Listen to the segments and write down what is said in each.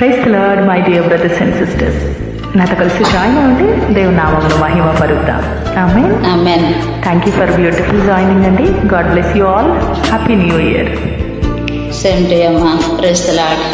Praise Lord my dear brothers and sisters. నాతో కలిసి join అవ్వండి. దేవుని నామంలో మహిమ పరుద్దాం ఆమె amen thank you for beautiful joining అండి God bless you all happy new year same to అమ్మా ప్రెస్ లాడ్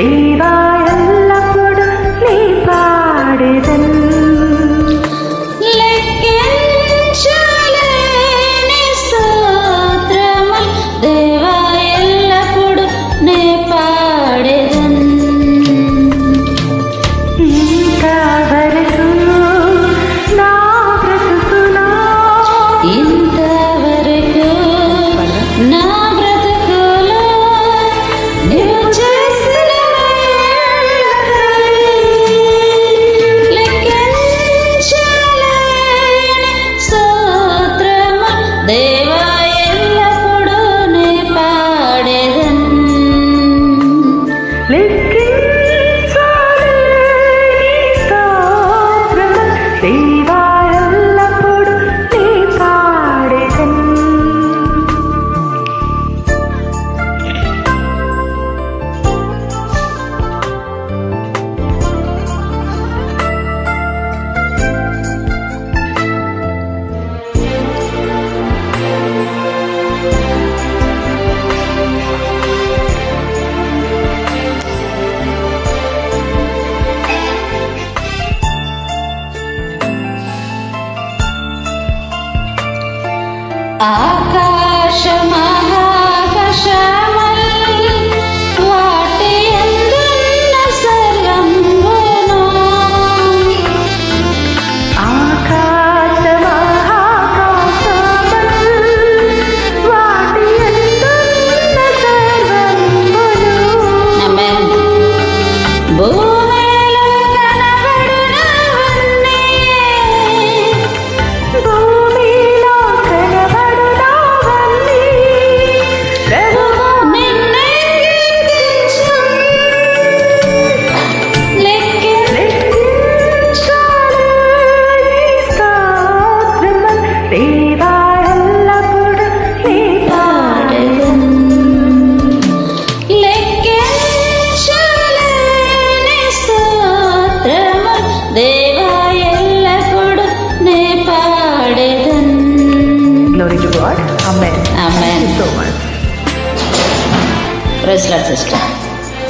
దేవా Aka దేవా ఎల్లప్పుడు నే పాడేదన్ Glory to God. Amen. Amen you so much. Praise sister